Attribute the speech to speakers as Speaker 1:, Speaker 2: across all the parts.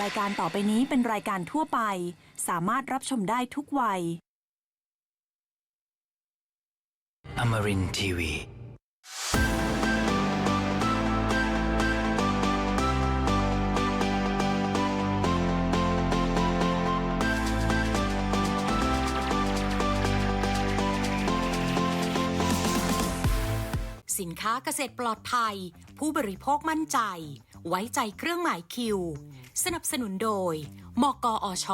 Speaker 1: รายการต่อไปนี้เป็นรายการทั่วไป สามารถรับชมได้ทุกวัย
Speaker 2: Amarin Tiwi.
Speaker 1: สินค้าเกษตรปลอดภัย ผู้บริโภคมั่นใจ ไว้ใจเครื่องหมายคิว สนับสนุนโดย มกอช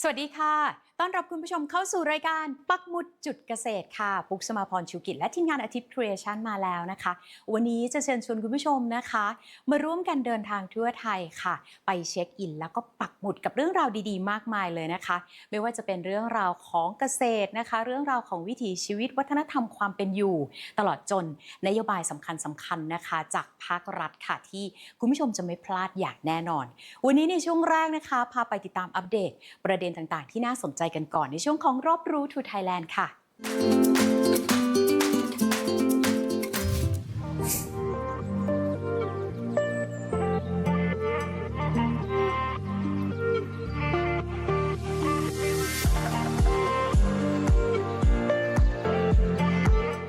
Speaker 3: สวัสดีค่ะ ต้อนรับคุณผู้ชมเข้าสู่รายการปักหมุดจุดเกษตรค่ะ ปุกสมาพรชูกิจและทีมงานอาทิตย์ครีเอชันมาแล้วนะคะ วันนี้จะเชิญชวนคุณผู้ชมนะคะ มาร่วมกันเดินทางทั่วไทยค่ะ ไปเช็คอิน แล้วก็ปักหมุดกับเรื่องราวดีๆ มากมายเลยนะคะ ไม่ว่าจะเป็นเรื่องราวของเกษตรนะคะ เรื่องราวของวิถีชีวิตวัฒนธรรมความเป็นอยู่ ตลอดจนนโยบายสำคัญสำคัญๆนะคะ จากภาครัฐค่ะที่คุณผู้ชมจะไม่พลาดอย่างแน่นอน วันนี้ในช่วงแรกนะคะ พาไปติดตามอัปเดต ประเด็นต่างๆ ที่น่าสนใจกันก่อนในช่วงของรอบรู้ทูไทยแลนด์ค่ะ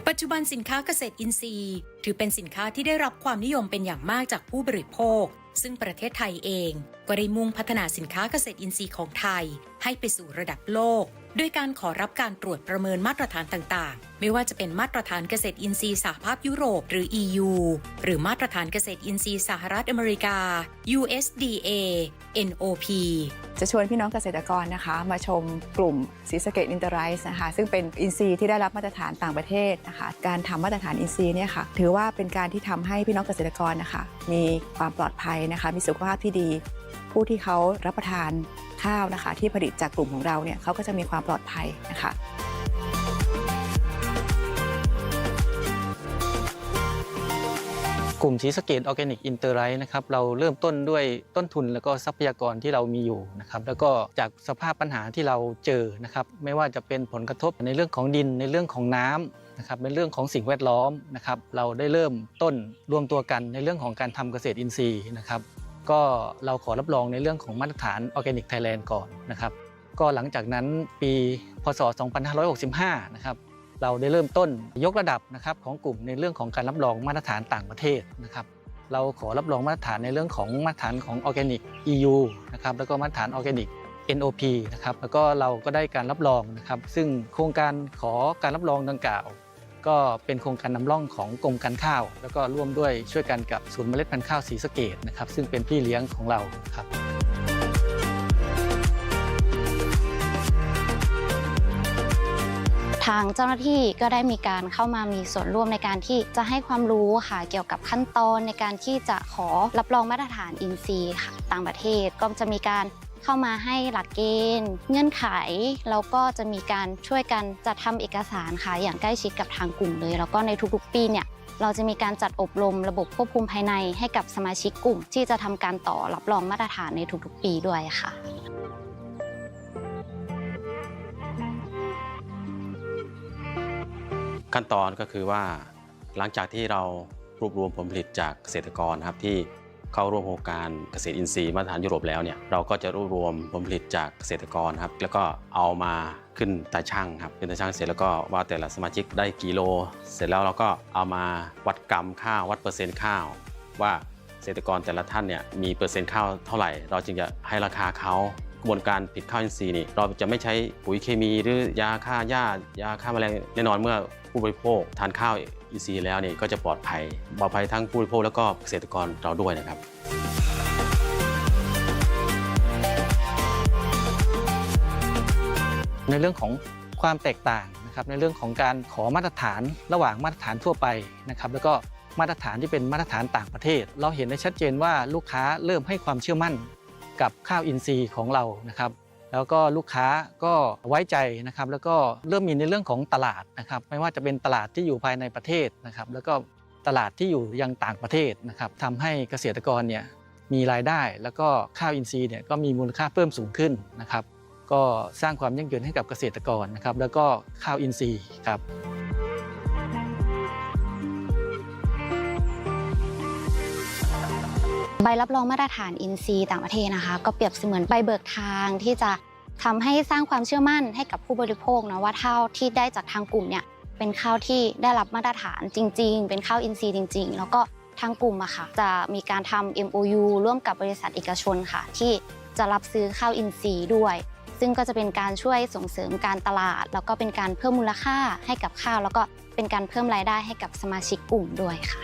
Speaker 1: ปัจจุบันสินค้าเกษตรอินทรีย์ ถือเป็นสินค้าที่ได้รับความนิยมเป็นอย่างมากจากผู้บริโภค ซึ่งประเทศไทยเองก็ได้มุ่งพัฒนาสินค้าเกษตรอินทรีย์ของไทย ให้ไปสู่ระดับโลก ด้วยการขอรับการตรวจประเมินมาตรฐานต่างๆ ไม่ว่าจะเป็นมาตรฐานเกษตรอินทรีย์สหภาพยุโรปหรือ EU หรือมาตรฐานเกษตรอินทรีย์สหรัฐอเมริกา USDA NOP
Speaker 4: จะชวนพี่น้องเกษตรกรนะคะ มาชมกลุ่มศรีสเกดอินเตอร์ไรส์นะคะ ซึ่งเป็นอินทรีย์ที่ได้รับมาตรฐานต่างประเทศนะคะ การทำมาตรฐานอินทรีย์เนี่ยค่ะ ถือว่าเป็นการที่ทำให้พี่น้องเกษตรกรนะคะ มีความปลอดภัยนะคะ มีสุขภาพที่ดี ผู้ที่เขารับประทานข้าวนะคะ ที่ผลิตจากกลุ่มของเราเนี่ยเขาก็จะมีความปลอดภัยนะคะ
Speaker 5: กลุ่มศรีสเกดออร์แกนิกอินเตอร์ไรนะครับเราเริ่มต้นด้วยต้นทุนแล้วก็ทรัพยากรที่เรามีอยู่นะครับแล้วก็จากสภาพปัญหาที่เราเจอนะครับไม่ว่าจะเป็นผลกระทบในเรื่องของดินในเรื่องของน้ำนะครับในเรื่องของสิ่งแวดล้อมนะครับเราได้เริ่มต้นรวมตัวกันในเรื่องของการทำเกษตรอินทรีย์นะครับ ก็เราขอรับรองในเรื่องของมาตรฐานออร์แกนิกไทยแลนด์ก่อนนะครับ ก็หลังจากนั้นปีพศ 2565 นะครับเราได้เริ่มต้นยกระดับนะครับของกลุ่มในเรื่องของการรับรองมาตรฐานต่างประเทศนะครับเราขอรับรองมาตรฐานในเรื่องของมาตรฐานของออร์แกนิก EU นะครับแล้วก็มาตรฐานออร์แกนิก NOP นะครับแล้วก็เราก็ได้การรับรองนะครับซึ่งโครงการขอการรับรองดังกล่าว ก็เป็นโครงการนำร่องของกรมการข้าว แล้วก็ร่วมด้วยช่วยกันกับศูนย์เมล็ดพันธุ์ข้าวศรีสะเกดนะครับซึ่งเป็นพี่เลี้ยงของเราครับ
Speaker 6: ทางเจ้าหน้าที่ก็ได้มีการเข้ามามีส่วนร่วมในการที่จะให้ความรู้ค่ะเกี่ยวกับขั้นตอนในการที่จะขอรับรองมาตรฐานอินซีย์ค่ะต่างประเทศก็จะมีการ เข้ามาให้หลักเกณฑ์ เงื่อนไข แล้วก็จะมีการช่วยกันจัดทำเอกสารค่ะอย่างใกล้ชิดกับทางกลุ่มเลย แล้วก็ในทุกๆ ปีเนี่ยเราจะมีการจัดอบรมระบบควบคุมภายในให้กับสมาชิกกลุ่ม ที่จะทำการต่อรับรองมาตรฐานในทุกๆ ปีด้วยค่ะ
Speaker 7: ขั้นตอนก็คือว่าหลังจากที่เรารวบรวมผลผลิตจากเกษตรกรนะครับที่ เข้าร่วมโครงการเกษตรอินทรีย์มาตรฐานยุโรปแล้วเนี่ยเราก็จะรวบรวมผลผลิตจากเกษตรกรครับแล้วก็เอามาขึ้นตาช่างครับขึ้นตาช่างเสร็จแล้วก็ว่าแต่ละสมาชิกได้กี่โล เสร็จแล้วเราก็เอามาวัดกรัมข้าววัดเปอร์เซ็นต์ข้าว ว่าเกษตรกรแต่ละท่านเนี่ยมีเปอร์เซ็นต์ข้าวเท่าไหร่ เราจึงจะให้ราคาเขากระบวนการผลิตข้าวอินทรีย์นี่เราจะไม่ใช้ปุ๋ยเคมีหรือยาฆ่าหญ้ายาฆ่าแมลงแน่นอนเมื่อผู้บริโภคทานข้าว อินทรีย์แล้วนี่ก็จะปลอดภัย ปลอดภัยทั้งผู้บริโภคแล้วก็เกษตรกรเราด้วยนะครับ
Speaker 5: ในเรื่องของความแตกต่างนะครับในเรื่องของการขอมาตรฐานระหว่างมาตรฐานทั่วไปนะครับแล้วก็มาตรฐานที่เป็นมาตรฐานต่างประเทศ เราเห็นได้ชัดเจนว่าลูกค้าเริ่มให้ความเชื่อมั่นกับข้าวอินทรีย์ของเรานะครับ แล้วก็ลูกค้าก็ไว้ใจนะครับแล้วก็เริ่มมีในเรื่องของตลาดนะครับไม่ว่าจะเป็นตลาดที่อยู่ภายในประเทศนะครับแล้วก็ตลาดที่อยู่ยังต่างประเทศนะครับทำให้เกษตรกรเนี่ยมีรายได้ แล้วก็ข้าวอินทรีย์เนี่ยก็มีมูลค่าเพิ่มสูงขึ้นนะครับก็สร้างความยั่งยืนให้กับเกษตรกรนะครับแล้วก็ข้าวอินทรีย์ครับ
Speaker 6: ใบรับรองมาตรฐานอินซีต่างประเทศนะคะ ก็เปรียบเสมือนใบเบิกทางที่จะทำให้สร้างความเชื่อมั่นให้กับผู้บริโภคนะว่าข้าวที่ได้จากทางกลุ่มเนี่ยเป็นข้าวที่ได้รับมาตรฐานจริง ๆ เป็นข้าวอินซีจริง ๆ แล้วก็ทางกลุ่มอะค่ะจะมีการทำ MOU ร่วมกับบริษัทเอกชนค่ะ ที่จะรับซื้อข้าวอินซีด้วย ซึ่งก็จะเป็นการช่วยส่งเสริมการตลาด แล้วก็เป็นการเพิ่มมูลค่าให้กับข้าว แล้วก็เป็นการเพิ่มรายได้ให้กับสมาชิกกลุ่มด้วยค่ะ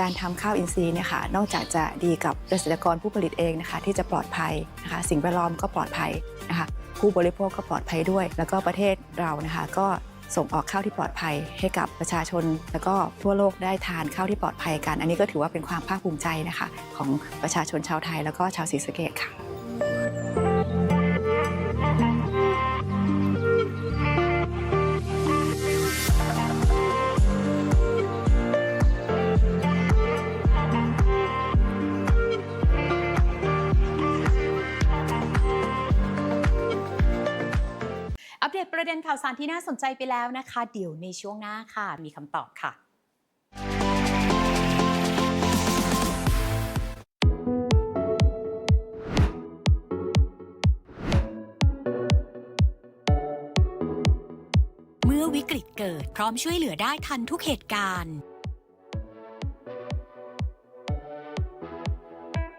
Speaker 4: การทำข้าวอินทรีย์เนี่ยค่ะนอกจากจะดีกับเกษตรกรผู้ผลิตเองนะคะที่จะปลอดภัยนะคะสิ่งแวดล้อมก็ปลอดภัยนะคะผู้บริโภคก็ปลอดภัยด้วย แล้วก็ประเทศเรานะคะก็ส่งออกข้าวที่ปลอดภัยให้กับประชาชน แล้วก็ทั่วโลกได้ทานข้าวที่ปลอดภัยกัน อันนี้ก็ถือว่าเป็นความภาคภูมิใจนะคะของประชาชนชาวไทย แล้วก็ชาวศรีสะเกดค่ะ
Speaker 3: ประเด็นข่าวสารที่น่าสนใจไปแล้วนะคะ เดี๋ยวในช่วงหน้าค่ะ มีคำตอบค่ะ
Speaker 1: เมื่อวิกฤตเกิดพร้อมช่วยเหลือได้ทันทุกเหตุการณ์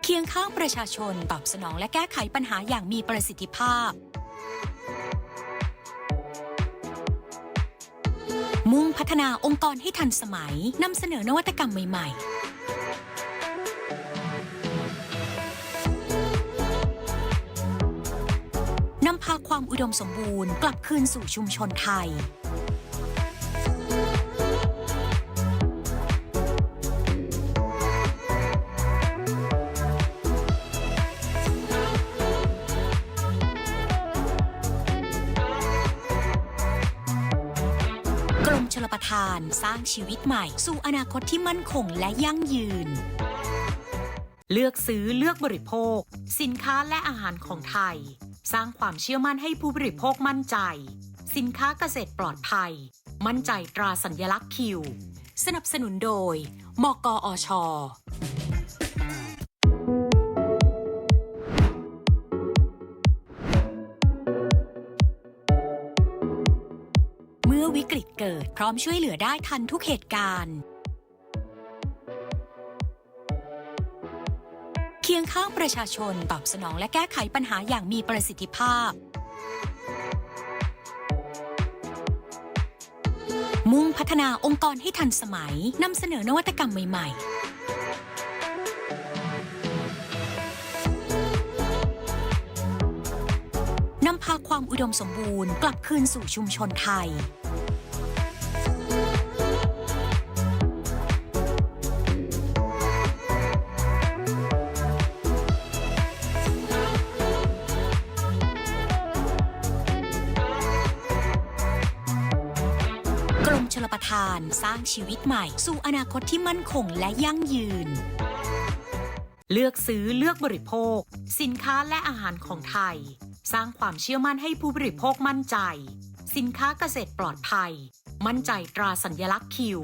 Speaker 1: เคียงข้างประชาชนตอบสนองและแก้ไขปัญหาอย่างมีประสิทธิภาพ มุ่งพัฒนาองค์กรให้ทันสมัยนำเสนอนวัตกรรมใหม่ๆนำพาความอุดมสมบูรณ์กลับคืนสู่ชุมชนไทย การสร้างชีวิตใหม่ สู่อนาคตที่มั่นคงและยั่งยืน เลือกซื้อเลือกบริโภค สินค้าและอาหารของไทย สร้างความเชื่อมั่นให้ผู้บริโภคมั่นใจ สินค้าเกษตรปลอดภัย มั่นใจตราสัญลักษณ์คิว สนับสนุนโดยมกอช มื่อวิกฤตเกิด พร้อมช่วยเหลือได้ทันทุกเหตุการณ์ เคียงข้างประชาชนตอบสนองและแก้ไขปัญหาอย่างมีประสิทธิภาพ มุ่งพัฒนาองค์กรให้ทันสมัยนำเสนอนวัตกรรมใหม่ๆนำพาความอุดมสมบูรณ์กลับคืนสู่ชุมชนไทย ร้างชีวิตใหม่ สู่อนาคตที่มั่นคงและยั่งยืน เลือกซื้อเลือกบริโภค สินค้าและอาหารของไทย สร้างความเชื่อมั่นให้ผู้บริโภคมั่นใจ สินค้าเกษตรปลอดภัย มั่นใจตราสัญลักษณ์คิว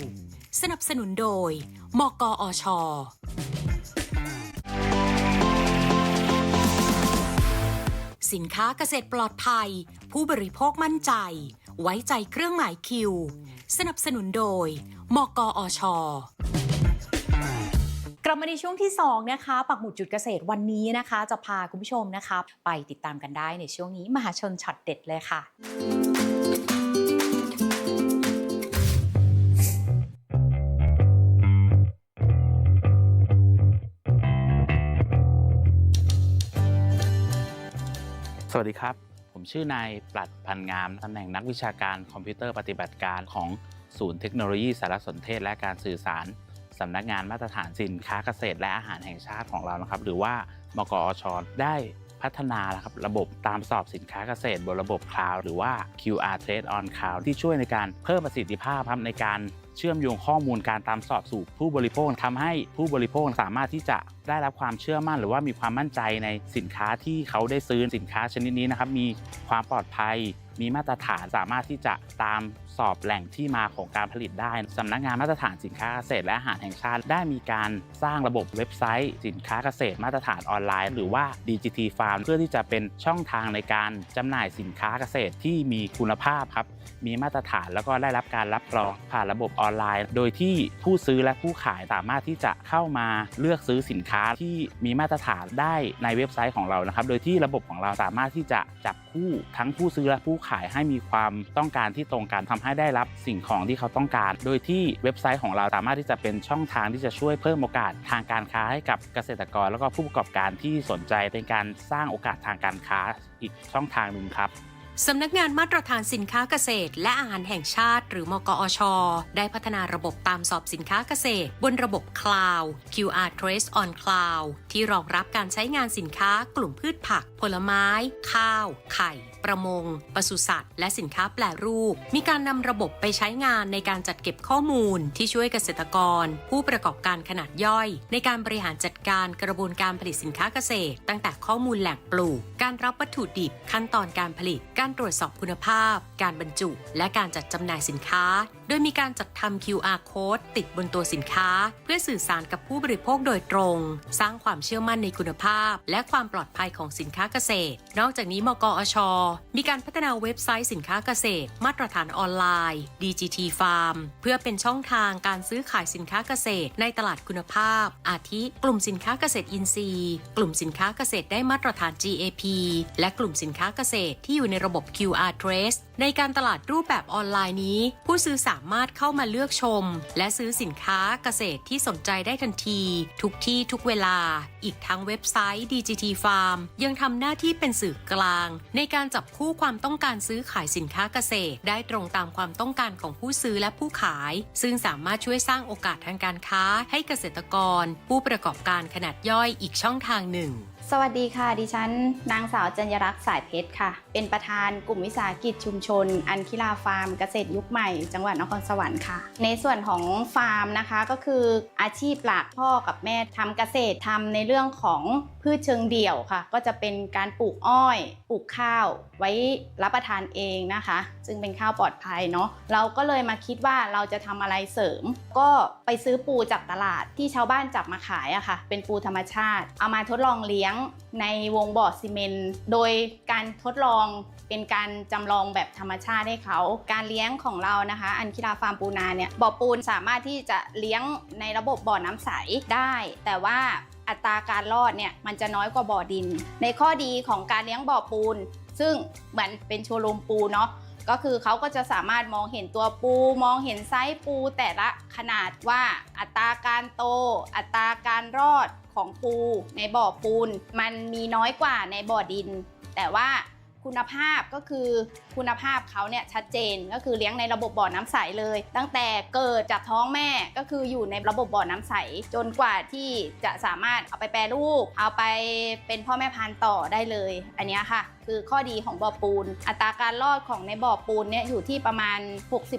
Speaker 1: สนับสนุนโดยมกอชสินค้าเกษตรปลอดภัย ผู้บริโภคมั่นใจ ไว้ใจเครื่องหมายคิว สนับสนุนโดย มกอช
Speaker 3: กลับมาในช่วงที่ 2 นะคะ ปักหมุดจุดเกษตรวันนี้นะคะ จะพาคุณผู้ชมนะคะ ไปติดตามกันได้ในช่วงนี้มหาชนช็อตเด็ดเลยค่ะ
Speaker 8: สวัสดีครับผม ชื่อนายปลัดพันงามตำแหน่งนักวิชาการคอมพิวเตอร์ปฏิบัติการของศูนย์เทคโนโลยีสารสนเทศและการสื่อสารสำนักงานมาตรฐานสินค้าเกษตรและอาหารแห่งชาติของเรานะครับ หรือว่ามกอชได้พัฒนาครับระบบตามสอบสินค้าเกษตรบนระบบคลาวด์หรือว่า QR Trade on Cloud ที่ช่วยในการเพิ่มประสิทธิภาพครับในการเชื่อมโยงข้อมูลการตามสอบสู่ผู้บริโภคทำให้ผู้บริโภคสามารถที่จะ ได้รับความเชื่อมั่นหรือว่ามีความมั่นใจในสินค้าที่เขาได้ซื้อสินค้าชนิดนี้นะครับมีความปลอดภัย มีมาตรฐานสามารถที่จะตามสอบแหล่งที่มาของการผลิตได้สำนักงานมาตรฐานสินค้าเกษตรและอาหารแห่งชาติ ได้มีการสร้างระบบเว็บไซต์ สินค้าเกษตรมาตรฐานออนไลน์ หรือว่า DGT Farm เพื่อที่จะเป็นช่องทางในการจำหน่ายสินค้าเกษตรที่มีคุณภาพครับมีมาตรฐานแล้วก็ได้รับการรับรองผ่านระบบออนไลน์ โดยที่ผู้ซื้อและผู้ขายสามารถที่จะเข้ามาเลือกซื้อสินค้าที่มีมาตรฐานได้ในเว็บไซต์ของเรานะครับ โดยที่ระบบของเราสามารถที่จะจับคู่ทั้งผู้ซื้อและผู้ขายให้มีความต้องการที่ตรงกันทำให้ได้รับสิ่งของที่เขาต้องการ โดยที่เว็บไซต์ของเราสามารถที่จะเป็นช่องทางที่จะช่วยเพิ่มโอกาสทางการค้าให้กับเกษตรกร แล้วก็ผู้ประกอบการที่สนใจในการสร้างโอกาสทางการค้าอีกช่องทางหนึ่งครับ
Speaker 1: สำนักงานมาตรฐานสินค้าเกษตร และอาหารแห่งชาติ หรือมกอช ได้พัฒนาระบบตามสอบสินค้าเกษตร บนระบบ Cloud QR Trace on Cloud ที่รองรับการใช้งานสินค้ากลุ่มพืชผัก ผลไม้ ข้าว ไข่ ประมงปศุสัตว์ และสินค้าแปลรูป มีการนำระบบไปใช้งานในการจัดเก็บข้อมูล ที่ช่วยเกษตรกร ผู้ประกอบการขนาดย่อย ในการบริหารจัดการกระบวนการผลิตสินค้าเกษตร ตั้งแต่ข้อมูลแหล่งปลูก การรับวัตถุดิบ ขั้นตอนการผลิต การตรวจสอบคุณภาพ การบรรจุ และการจัดจำหน่ายสินค้า ดยมีการจัดทำ QR code ติดบนตัวสินค้า เพื่อสื่อสารกับผู้บริโภคโดยตรง สร้างความเชื่อมั่นในคุณภาพ และความปลอดภัยของสินค้าเกษตร นอกจากนี้มกอช มีการพัฒนาเว็บไซต์สินค้าเกษตร มาตรฐานออนไลน์ DGT Farm เพื่อเป็นช่องทางการซื้อขายสินค้าเกษตร ในตลาดคุณภาพ อาทิ กลุ่มสินค้าเกษตรอินทรีย์ กลุ่มสินค้าเกษตรได้มาตรฐาน GAP และกลุ่มสินค้าเกษตรที่อยู่ในระบบ QR Trace ในการตลาดรูปแบบออนไลน์นี้ ผู้ซื้อสามารถเข้ามาเลือกชม และซื้อสินค้าเกษตรที่สนใจได้ทันที ทุกที่ทุกเวลา อีกทั้งเว็บไซต์ DGT Farm ยังทำหน้าที่เป็นสื่อกลาง ในการจับคู่ความต้องการซื้อขายสินค้าเกษตร ได้ตรงตามความต้องการของผู้ซื้อและผู้ขาย ซึ่งสามารถช่วยสร้างโอกาสทางการค้าให้เกษตรกร ผู้ประกอบการขนาดย่อยอีกช่องทางหนึ่ง
Speaker 9: สวัสดีค่ะ ดิฉัน นางสาวจัญญรักษ์สายเพชรค่ะ เป็นประธานกลุ่มวิสาหกิจชุมชน อันคิลาฟาร์มเกษตรยุคใหม่ จังหวัดนครสวรรค์ค่ะ ในส่วนของฟาร์มนะคะก็คืออาชีพหลักพ่อกับแม่ทำเกษตรทำในเรื่องรื่องของพืชเชิงเดี่ยวค่ะ ก็จะเป็นการปลูกอ้อย ปลูกข้าว ไว้รับประทานเองนะคะ ซึ่งเป็นข้าวปลอดภัยเนาะเราก็เลยมาคิดว่าเราจะทำอะไรเสริม ก็ไปซื้อปูจากตลาดที่ชาวบ้านจับมาขายอะค่ะ เป็นปูธรรมชาติ เอามาทดลองเลี้ยงในวงบ่อซีเมนต์โดยการทดลองเป็นการจำลองแบบธรรมชาติให้เขา การเลี้ยงของเรานะคะ อันคิราฟาร์มปูนาเนี่ยบ่อปูนสามารถที่จะเลี้ยงในระบบบ่อน้ำใสได้ แต่ว่า อัตราการรอดเนี่ยมันจะน้อยกว่าบ่อดิน ในข้อดีของการเลี้ยงบ่อปูน ซึ่งเหมือนเป็นโชว์รูมปูเนาะก็คือเขาก็จะสามารถมองเห็นตัวปู มองเห็นไซส์ปูแต่ละขนาดว่าอัตราการโต อัตราการรอดของปู ในบ่อปูน มันมีน้อยกว่าในบ่อดิน แต่ว่า คุณภาพก็คือคุณภาพเขาเนี่ยชัดเจนก็คือเลี้ยงในระบบบ่อน้ำใสเลย ตั้งแต่เกิดจากท้องแม่ก็คืออยู่ในระบบบ่อน้ำใส จนกว่าที่จะสามารถเอาไปแปรรูป เอาไปเป็นพ่อแม่พันธุ์ต่อได้เลย อันนี้ค่ะคือข้อดีของบ่อปูน อัตราการรอดของในบ่อปูนเนี่ยอยู่ที่ประมาณ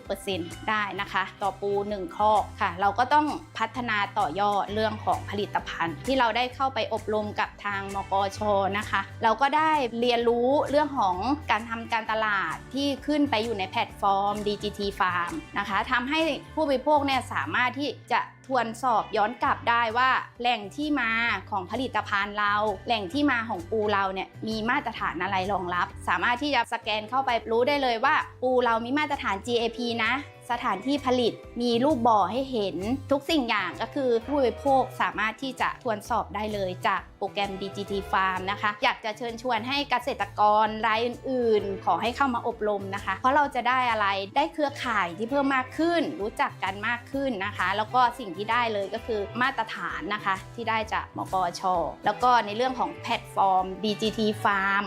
Speaker 9: 60%ได้นะคะ ต่อปู1ข้อกค่ะ เราก็ต้องพัฒนาต่อยอดเรื่องของผลิตภัณฑ์ ที่เราได้เข้าไปอบรมกับทางมกชนะคะ เราก็ได้เรียนรู้เรื่องของการทำการตลาดที่ขึ้นไปอยู่ในแพลตฟอร์ม DGT Farm นะคะทำให้ผู้บริโภคเนี่ยสามารถที่จะทวนสอบย้อนกลับได้ว่า แหล่งที่มาของผลิตภัณฑ์เรา แหล่งที่มาของปูเราเนี่ยมีมาตรฐานอะไรรองรับ สามารถที่จะสแกนเข้าไปรู้ได้เลยว่า ปูเรามีมาตรฐาน GAP นะสถานที่ผลิตมีรูปบ่อให้เห็นทุกสิ่งอย่างก็คือผู้บริโภคสามารถที่จะทวนสอบได้เลยจากโปรแกรม DGT Farm นะคะ อยากจะเชิญชวนให้เกษตรกรรายอื่นๆ ขอให้เข้ามาอบรมนะคะ เพราะเราจะได้อะไรได้เครือข่ายที่เพิ่มมากขึ้น รู้จักกันมากขึ้นนะคะ แล้วก็สิ่งที่ได้เลยก็คือมาตรฐานนะคะ ที่ได้จากมกชแล้วก็ในเรื่องของแพลตฟอร์ม DGT Farm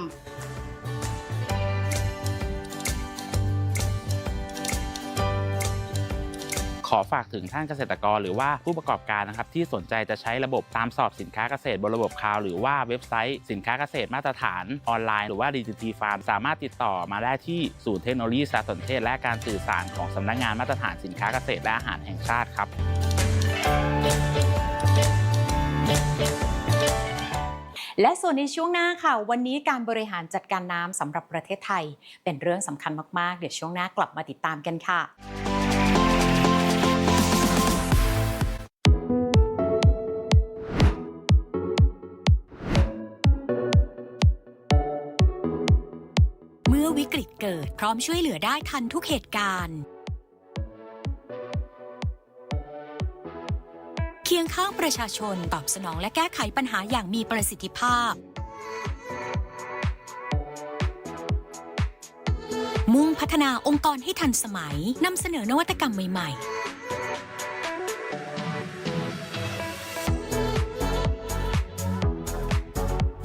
Speaker 8: ขอฝากถึงท่านเกษตรกรหรือว่าผู้ประกอบการนะครับที่สนใจจะใช้ระบบตามสอบสินค้าเกษตรบนระบบคลาวหรือว่าเว็บไซต์สินค้าเกษตรมาตรฐานออนไลน์หรือว่า DTT Farm สามารถติดต่อมาได้ที่ศูนย์เทคโนโลยีสารสนเทศและการสื่อสารของสำนักงานมาตรฐานสินค้าเกษตรและอาหารแห่งชาติครับ
Speaker 3: และส่วนในช่วงหน้าค่ะ วันนี้การบริหารจัดการน้ำสำหรับประเทศไทย เป็นเรื่องสำคัญมาก ๆ เดี๋ยวช่วงหน้ากลับมาติดตามกันค่ะ
Speaker 1: เกิด พร้อมช่วยเหลือได้ทันทุกเหตุการณ์เคียงข้างประชาชนตอบสนองและแก้ไขปัญหาอย่างมีประสิทธิภาพ มุ่งพัฒนาองค์กรให้ทันสมัยนำเสนอนวัตกรรมใหม่ ๆ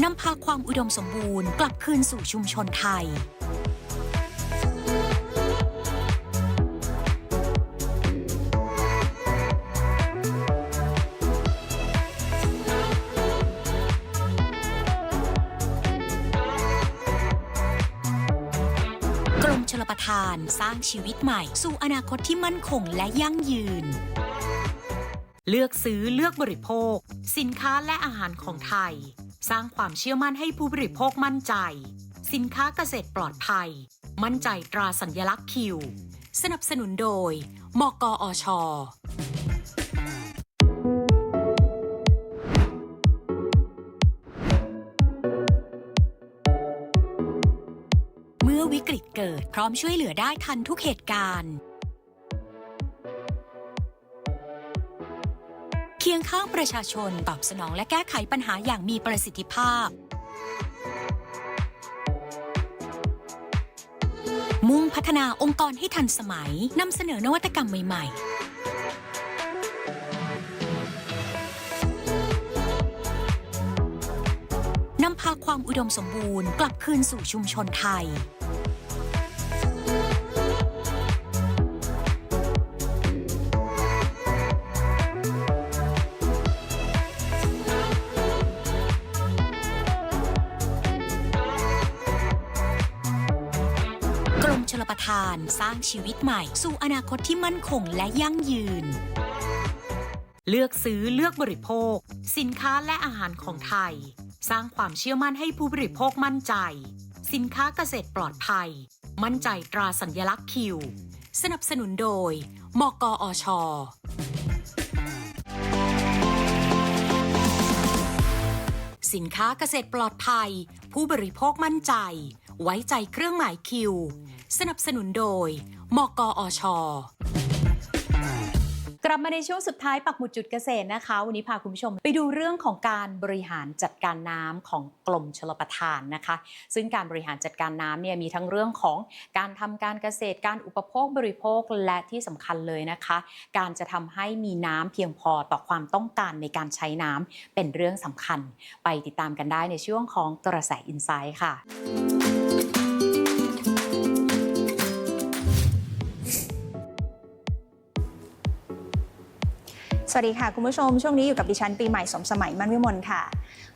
Speaker 1: นำพาความอุดมสมบูรณ์กลับคืนสู่ชุมชนไทย การสร้างชีวิตใหม่ สู่อนาคตที่มั่นคงและยั่งยืน เลือกซื้อเลือกบริโภค สินค้าและอาหารของไทย สร้างความเชื่อมั่นให้ผู้บริโภคมั่นใจ สินค้าเกษตรปลอดภัย มั่นใจตราสัญลักษณ์คิว สนับสนุนโดยมกอช อวิกฤตเกิด พร้อมช่วยเหลือได้ทันทุกเหตุการณ์เคียงข้างประชาชนตอบสนองและแก้ไขปัญหาอย่างมีประสิทธิภาพ มุ่งพัฒนาองค์กรให้ทันสมัยนำเสนอนวัตกรรมใหม่ ๆนำพาความอุดมสมบูรณ์กลับคืนสู่ชุมชนไทย ร้างชีวิตใหม่ สู่อนาคตที่มั่นคงและยั่งยืน เลือกซื้อเลือกบริโภค สินค้าและอาหารของไทย สร้างความเชื่อมั่นให้ผู้บริโภคมั่นใจ สินค้าเกษตรปลอดภัย มั่นใจตราสัญลักษณ์คิว สนับสนุนโดยมกอชสินค้าเกษตรปลอดภัย ผู้บริโภคมั่นใจ ไว้ใจเครื่องหมายคิว สนับสนุนโดย มกอช
Speaker 3: กลับมาในช่วงสุดท้ายปักหมุดจุดเกษตรนะคะ วันนี้พาคุณผู้ชม ไปดูเรื่องของการบริหารจัดการน้ำของกรมชลประทานนะคะ ซึ่งการบริหารจัดการน้ำเนี่ยมีทั้งเรื่องของการทำการเกษตรการอุปโภคบริโภคและที่สำคัญเลยนะคะ การจะทำให้มีน้ำเพียงพอต่อความต้องการในการใช้น้ำเป็นเรื่องสำคัญ ไปติดตามกันได้ในช่วงของกระแสอินไซด์ค่ะ
Speaker 10: สวัสดีค่ะ คุณผู้ชม ช่วงนี้อยู่กับดิฉันปีใหม่สมสมัยมั่นวิมลค่ะ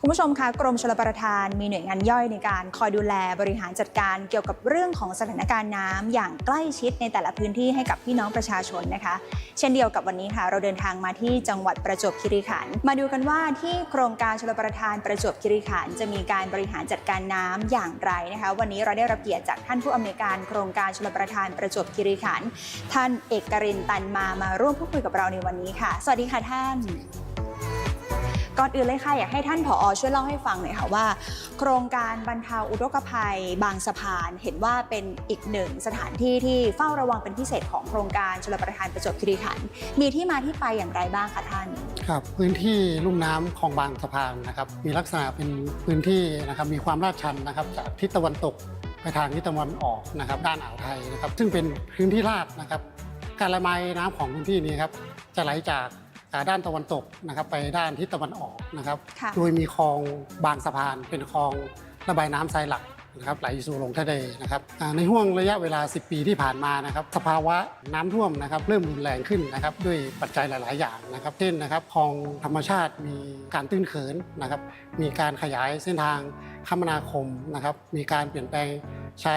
Speaker 10: คุณผู้ชมคะกรมชลประทานมีหน่วยงานย่อยในการคอยดูแลบริหารจัดการเกี่ยวกับเรื่องของสถานการณ์น้ำอย่างใกล้ชิดในแต่ละพื้นที่ให้กับพี่น้องประชาชนนะคะ เช่นเดียวกับวันนี้ค่ะ เราเดินทางมาที่จังหวัดประจวบคีรีขันธ์มาดูกันว่าที่โครงการชลประทานประจวบคีรีขันธ์จะมีการบริหารจัดการน้ำอย่างไรนะคะ วันนี้เราได้รับเกียรติจากท่านผู้อำนวยการโครงการชลประทานประจวบคีรีขันธ์ท่านเอกรินตันมามาร่วมพูดคุยกับเราในวันนี้ค่ะ สวัสดีค่ะท่าน ก่อนอื่นเลยค่ะอยากให้ท่านผอช่วยเล่าให้ฟังหน่อยค่ะว่า โครงการบรรเทาอุทกภัย บางสะพานเห็นว่าเป็นอีกหนึ่งสถานที่ที่เฝ้าระวังเป็นพิเศษของโครงการชลประทานประจวบคีรีขันธ์มีที่มาที่ไปอย่างไรบ้างคะท่าน
Speaker 11: ครับพื้นที่ลุ่มน้ำของบางสะพานนะครับมีลักษณะเป็นพื้นที่นะครับมีความลาดชันนะครับจากทิศตะวันตกไปทางทิศตะวันออกนะครับด้านอ่าวไทยนะครับซึ่งเป็นพื้นที่ลาดนะครับการระบายน้ำของพื้นที่นี้ครับจะไหลจากอ่า ด้านตะวันตกนะครับไปด้านทิศตะวันออกนะครับ
Speaker 10: ค่ะ
Speaker 11: โดยมีคลองบางสะพานเป็นคลองระบายน้ำไซหลักนะครับไหลสู่ลงทะเลนะครับอ่าในห่วงระยะเวลา 10 ปีที่ผ่านมานะครับสภาวะน้ำท่วมนะครับเริ่มรุนแรงขึ้นนะครับด้วยปัจจัยหลาย ๆ อย่างนะครับ เช่นนะครับคลองธรรมชาติมีการตื้นเขินนะครับ มีการขยายเส้นทางคมนาคมนะครับ มีการเปลี่ยนแปลง ใช้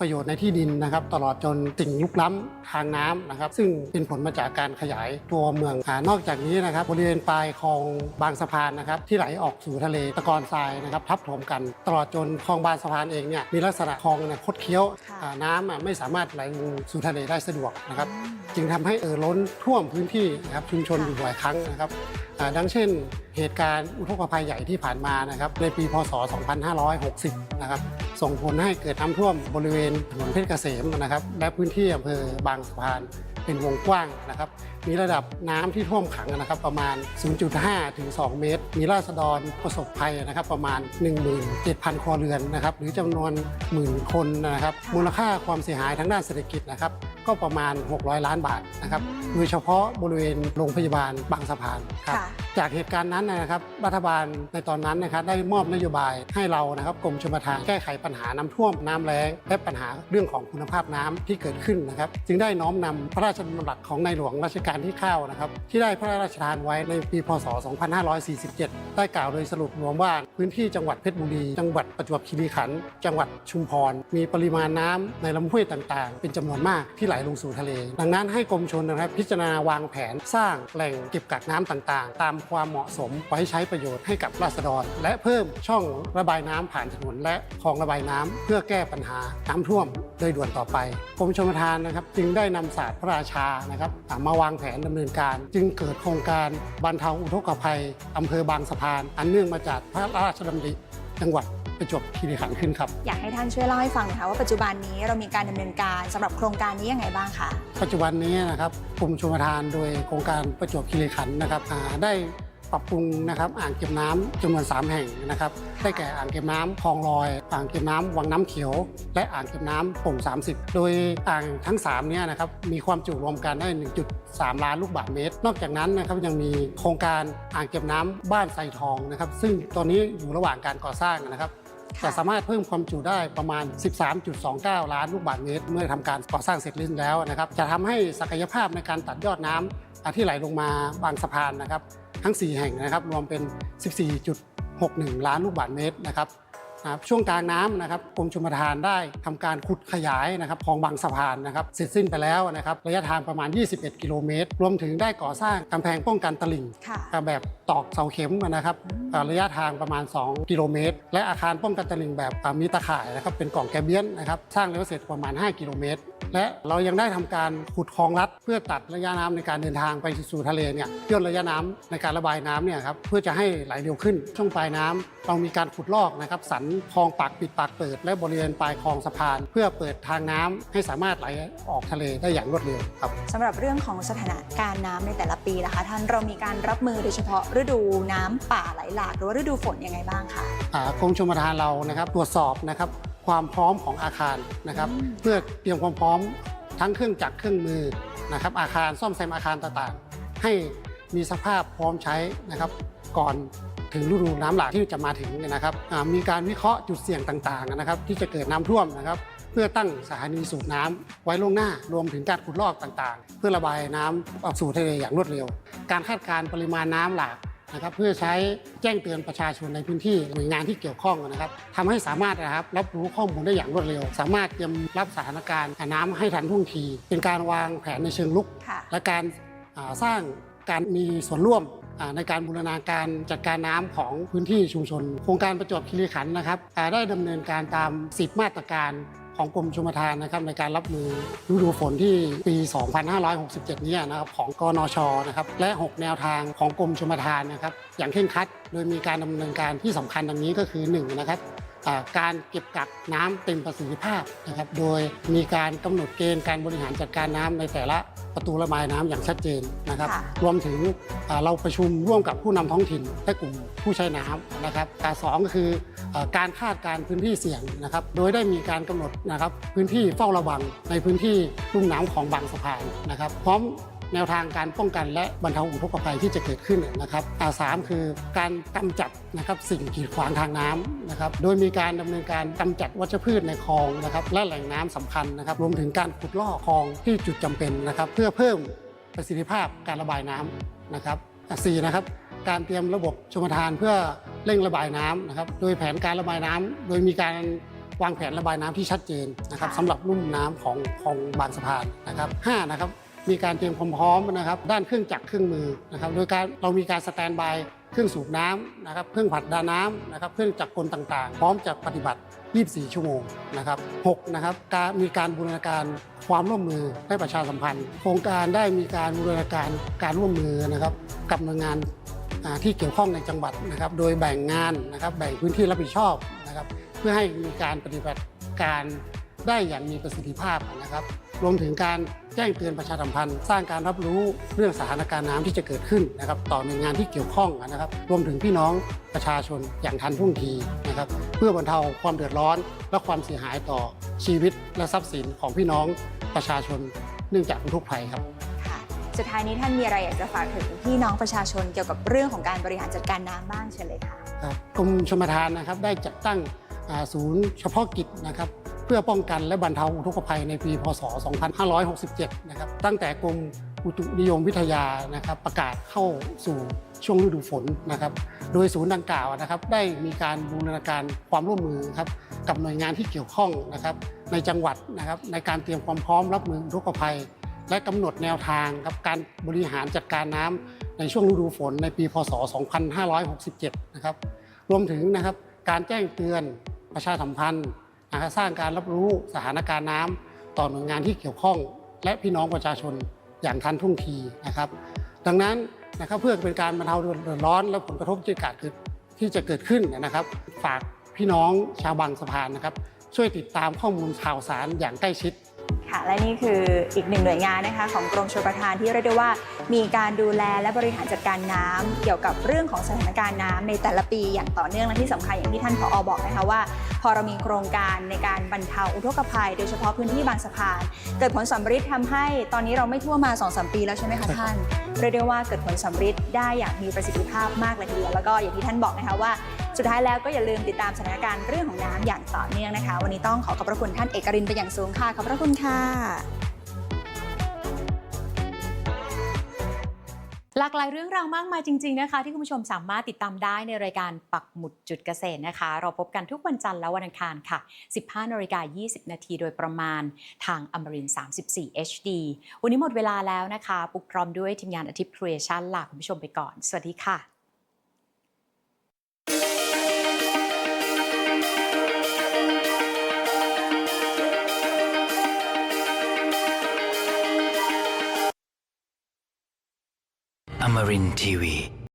Speaker 11: ประโยชน์ในที่ดินนะครับ ตลอดจนสิ่งลุกล้ำทางน้ำนะครับ ซึ่งเป็นผลมาจากการขยายตัวเมืองอานอกจากนี้นะครับบริเวณปลายคลองบางสะพานนะครับ ที่ไหลออกสู่ทะเลตะกอนทรายนะครับ ทับถมกัน ตลอดจนคลองบางสะพานเองเนี่ยมีลักษณะคลองเนี่ยคดเคี้ยว
Speaker 10: ค่ะ
Speaker 11: อ่าน้ำอะไม่สามารถไหลลงสู่ทะเลได้สะดวกนะครับ จึงทำให้เอ่อล้นท่วมพื้นที่นะครับชุมชนอยู่บ่อยครั้งนะครับอ่าดังเช่น เหตุการณ์อุทกภัยใหญ่ที่ผ่านมานะครับในปีพศ 2560 นะครับส่งผลให้เกิดน้ำท่วมร่วมบริเวณถนนเพชรเกษมนะครับ และพื้นที่อำเภอบางสะพานเป็นวงกว้างนะครับมีระดับน้ำที่ท่วมขังนะครับประมาณ 0.5 ถึง 2 เมตร มีราษฎรประสบภัยนะครับประมาณ 17,000 ครัวเรือนนะครับหรือจำนวนหมื่นคนนะครับมูลค่าความเสียหายทางด้านเศรษฐกิจนะครับก็ประมาณ 600 ล้านบาทนะครับโดยเฉพาะบริเวณโรงพยาบาลบางสะพานครับ
Speaker 10: ค่ะ
Speaker 11: จากเหตุการณ์นั้นนะครับรัฐบาลในตอนนั้นนะครับได้มอบนโยบายให้เรานะครับกรมชลประทานแก้ไขปัญหาน้ำท่วมน้ำแล้งและปัญหาเรื่องของคุณภาพน้ำที่เกิดขึ้นนะครับ จึงได้น้อมนำพระราชดำรัสของในหลวงรัชกาลการที่ 9 นะครับ ที่ได้พระราชทานไว้ในปี พศ 2547 ได้กล่าวโดยสรุปรวมว่า พื้นที่จังหวัดเพชรบุรี จังหวัดประจวบคีรีขันธ์จังหวัดชุมพร มีปริมาณน้ำในลำห้วยต่างๆ เป็นจำนวนมากที่ไหลลงสู่ทะเล ดังนั้นให้กรมชลนะครับพิจารณาวางแผนสร้างแหล่งเก็บกักน้ำต่างๆ ตามความเหมาะสมไว้ใช้ประโยชน์ให้กับราษฎร และเพิ่มช่องระบายน้ำผ่านถนนและคลองระบายน้ำเพื่อแก้ปัญหาน้ำท่วมโดยด่วนต่อไปกรมชลประทานนะครับจึงได้นำศาสตร์พระราชานะครับมาวางแผนดำเนินการ จึงเกิดโครงการบรรเทาอุทกภัยอำเภอบางสะพาน อันเนื่องมาจากพระราชดำริจังหวัดประจวบคีรีขันธ์ขึ้นครับ
Speaker 10: อยากให้ท่านช่วยเล่าให้ฟังหนะคะว่าปัจจุบันนี้เรามีการดำเนินการสำหรับโครงการนี้ยังไงบ้างคะ
Speaker 11: ปัจจุบันนี้นะครับกรมชลประทานโดยโครงการประจวบคีรีขันธ์นะครับอ่าได้ ปรับปรุงนะครับอ่างเก็บน้ำจำนวน 3 แห่งนะครับ ได้แก่อ่างเก็บน้ำคลองลอย อ่างเก็บน้ำวังน้ำเขียว และอ่างเก็บน้ำโป่ง 30 โดยอ่างทั้ง3เนี่ยนะครับมีความจุรวมกันได้ 1.3 ล้านลูกบาศก์เมตร นอกจากนั้นนะครับยังมีโครงการอ่างเก็บน้ำบ้านไซทองนะครับ ซึ่งตอนนี้อยู่ระหว่างการก่อสร้างนะครับ จะสามารถเพิ่มความจุได้ประมาณ 13.29 ล้านลูกบาศก์เมตร เมื่อทำการก่อสร้างเสร็จสิ้นแล้วนะครับ จะทำให้ศักยภาพในการตัดยอดน้ำอ่าที่ไหลลงมาบางสะพานนะครับ ทั้ง 4 แห่งนะครับ รวมเป็น 14.61 ล้านลูกบาทเมตรนะครับ นะครับช่วงกลางน้ำนะครับกรมชลประทานได้ทำการขุดขยายนะครับคลองบางสะพานนะครับเสร็จสิ้นไปแล้วนะครับระยะทางประมาณ 21 กิโลเมตร รวมถึงได้ก่อสร้างกำแพงป้องกันตลิ่ง
Speaker 10: ค่ะ
Speaker 11: แบบตอกเสาเข็มนะครับอ่าระยะทางประมาณ 2 กิโลเมตร และอาคารป้องกันตลิ่งแบบอ่ามีตะข่ายนะครับเป็นกล่องแกเบียนนะครับสร้างแล้วเสร็จประมาณ 5 กิโลเมตร และเรายังได้ทำการขุดคลองลัด เพื่อตัดระยะน้ำในการเดินทางไปสู่ทะเลเนี่ยย่นระยะน้ำในการระบายน้ำเนี่ยครับเพื่อจะให้ไหลเร็วขึ้นช่วงปลายน้ำเรามีการขุดลอกนะครับสันคลองปากปิดปากเปิด และบริเวณปลายคลองสะพาน เพื่อเปิดทางน้ำให้สามารถไหลออกทะเลได้อย่างรวดเร็วครับ
Speaker 10: สำหรับเรื่องของสถานการณ์น้ำในแต่ละปีนะคะ ท่านเรามีการรับมือโดยเฉพาะฤดูน้ำป่าไหลหลากหรือว่าฤดูฝนยังไงบ้างคะ
Speaker 11: อ่ากรมชลประทานเรานะครับตรวจสอบนะครับความพร้อมของอาคารนะครับ เพื่อเตรียมความพร้อมทั้งเครื่องจักรเครื่องมือนะครับอาคารซ่อมแซมอาคารต่างๆ ให้มีสภาพพร้อมใช้นะครับก่อน ถึงฤดูน้ำหลากที่จะมาถึงเนี่ยนะครับอ่ามีการวิเคราะห์จุดเสี่ยงต่างๆนะครับ ที่จะเกิดน้ำท่วมนะครับ เพื่อตั้งสถานีสูบน้ำไว้ล่วงหน้ารวมถึงการขุดลอกต่างๆ เพื่อระบายน้ำออกสู่ทะเลอย่างรวดเร็ว การคาดการณ์ปริมาณน้ำหลากนะครับเพื่อใช้แจ้งเตือนประชาชนในพื้นที่หน่วยงานที่เกี่ยวข้องนะครับทำให้สามารถนะครับรับรู้ข้อมูลได้อย่างรวดเร็ว สามารถเตรียมรับสถานการณ์น้ำให้ทันท่วงที เป็นการวางแผนในเชิงลุก
Speaker 10: ค่ะ
Speaker 11: และการอ่าสร้างการมีส่วนร่วมอ่า ในการบูรณาการจัดการน้ำของพื้นที่ชุมชน โครงการประจวบคีรีขันธ์นะครับได้ดำเนินการตาม 10 มาตรการของกรมชลประทานนะครับในการรับมือฤดูฝนที่ปี 2567 นี้นะครับของกนชนะครับและ 6 แนวทางของกรมชลประทานนะครับอย่างเคร่งครัด โดยมีการดำเนินการที่สำคัญดังนี้ก็คือ 1 นะครับ การเก็บกักน้ำเต็มประสิทธิภาพนะครับ โดยมีการกำหนดเกณฑ์การบริหารจัดการน้ำในแต่ละประตูระบายน้ำอย่างชัดเจนนะครับ
Speaker 10: ค่ะ
Speaker 11: รวมถึงอ่าเราประชุมร่วมกับผู้นำท้องถิ่นและกลุ่มผู้ใช้น้ำนะครับการสองก็คือเอ่อการคาดการณ์พื้นที่เสี่ยงนะครับ โดยได้มีการกำหนดนะครับพื้นที่เฝ้าระวังในพื้นที่ลุ่มน้ำของบางสะพานนะครับ พร้อม แนวทางการป้องกันและบรรเทาอุทกภัยที่จะเกิดขึ้นนะครับอ่าสามคือการกำจัดนะครับสิ่งกีดขวางทางน้ำนะครับโดยมีการดำเนินการกำจัดวัชพืชในคลองนะครับและแหล่งน้ำสำคัญนะครับรวมถึงการขุดลอกคลองที่จุดจำเป็นนะครับเพื่อเพิ่มประสิทธิภาพการระบายน้ำนะครับอะสี่นะครับการเตรียมระบบชมทานเพื่อเร่งระบายน้ำนะครับโดยแผนการระบายน้ำโดยมีการวางแผนระบายน้ำที่ชัดเจนนะครับสำหรับลุ่มน้ำของของบางสะพานนะครับห้านะครับ มีการเตรียมความพร้อมนะครับ ด้านเครื่องจักรเครื่องมือนะครับโดยการเรามีการสแตนบายเครื่องสูบน้ำนะครับเครื่องผลักดันน้ำนะครับเครื่องจักรกลต่างๆ พร้อมจะปฏิบัติ 24 ชั่วโมงนะครับ6นะครับการมีการบูรณาการความร่วมมือให้ประชาสัมพันธ์ โครงการได้มีการบูรณาการการร่วมมือนะครับกับหน่วยงานที่เกี่ยวข้องในจังหวัดนะครับ โดยแบ่งงานนะครับแบ่งพื้นที่รับผิดชอบนะครับ เพื่อให้มีการปฏิบัติการ ได้อย่างมีประสิทธิภาพนะครับ รวมถึงการแจ้งเตือนประชาสัมพันธ์ สร้างการรับรู้เรื่องสถานการณ์น้ำที่จะเกิดขึ้นนะครับ ต่อหน่วยงานที่เกี่ยวข้องนะครับ รวมถึงพี่น้องประชาชนอย่างทันท่วงทีนะครับ เพื่อบรรเทาความเดือดร้อน และความเสียหายต่อชีวิตและทรัพย์สินของพี่น้องประชาชน เนื่องจากอุทกภัยครับ
Speaker 10: ค่ะสุดท้ายนี้ท่านมีอะไรอยากจะฝากถึงพี่น้องประชาชนเกี่ยวกับเรื่องของการบริหารจัดการน้ำบ้างเชิญเลยค่ะ
Speaker 11: ครับกรมชลประทานนะครับได้จัดตั้งอ่า ศูนย์เฉพาะกิจนะครับเพื่อป้องกันและบรรเทาอุทกภัยในปีพศ 2567 นะครับตั้งแต่กรมอุตุนิยมวิทยานะครับประกาศเข้าสู่ช่วงฤดูฝนนะครับโดยศูนย์ดังกล่าวนะครับได้มีการบูรณาการความร่วมมือครับกับหน่วยงานที่เกี่ยวข้องนะครับในจังหวัดนะครับในการเตรียมความพร้อมรับมืออุทกภัย และกำหนดแนวทางครับการบริหารจัดการน้ำในช่วงฤดูฝนในปีพศ 2567 นะครับรวมถึงนะครับการแจ้งเตือน ประชาสัมพันธ์นะครสร้างการรับรู้สถานการณ์น้ำต่อหน่วยงานที่เกี่ยวข้อง และพี่น้องประชาชนอย่างทันท่วงทีนะครับ ดังนั้นนะครับเพื่อเป็นการบรรเทาเดือดร้อน และผลกระทบที่เกิดที่จะเกิดขึ้นนะครับ ฝากพี่น้องชาวบางสะพานนะครับ ช่วยติดตามข้อมูลข่าวสารอย่างใกล้ชิด
Speaker 10: ค่ะ และนี่คืออีกหนึ่งหน่วยงานนะคะของกรมชลประทานที่เรียกได้ว่า มีการดูแลและบริหารจัดการน้ำเกี่ยวกับเรื่องของสถานการณ์น้ำในแต่ละปีอย่างต่อเนื่องและที่สำคัญอย่างที่ท่านผอบอกนะคะว่า พอเรามีโครงการในการบรรเทาอุทกภัย โดยเฉพาะพื้นที่บางสะพาน เกิดผลสำฤทธิ์ทำให้ตอนนี้เราไม่ทั่วมมา2อสปีแล้วใช่ไหมคะท่านเรียกได้ว่าเกิดผลสำฤทธิ์ได้อย่างมีประสิทธิภาพมากเลยทีเดียวแล้วก็อย่างที่ท่านบอกนะคะว่า สุดท้ายแล้วก็อย่าลืมติดตามสถานการณ์เรื่องของน้ำอย่างต่อเนื่องนะคะ วันนี้ต้องขอขอบพระคุณท่านเอกรินเป็นอย่างสูงค่ะ ขอบพระคุณค่ะ
Speaker 3: หลากหลายเรื่องราวมากมายจริง ๆนะคะ ที่คุณผู้ชมสามารถติดตามได้ในรายการปักหมุดจุดเกษตรนะคะ เราพบกันทุกวันจันทร์และวันอังคารค่ะ 15นาฬิกา20 นาทีโดยประมาณทางอมริน34 HD วันนี้หมดเวลาแล้วนะคะ ปุกพร้อมด้วยทีมงานอาทิตย์ครีเอชั่นลาคุณผู้ชมไปก่อน สวัสดีค่ะ
Speaker 2: Amarin Tiwi.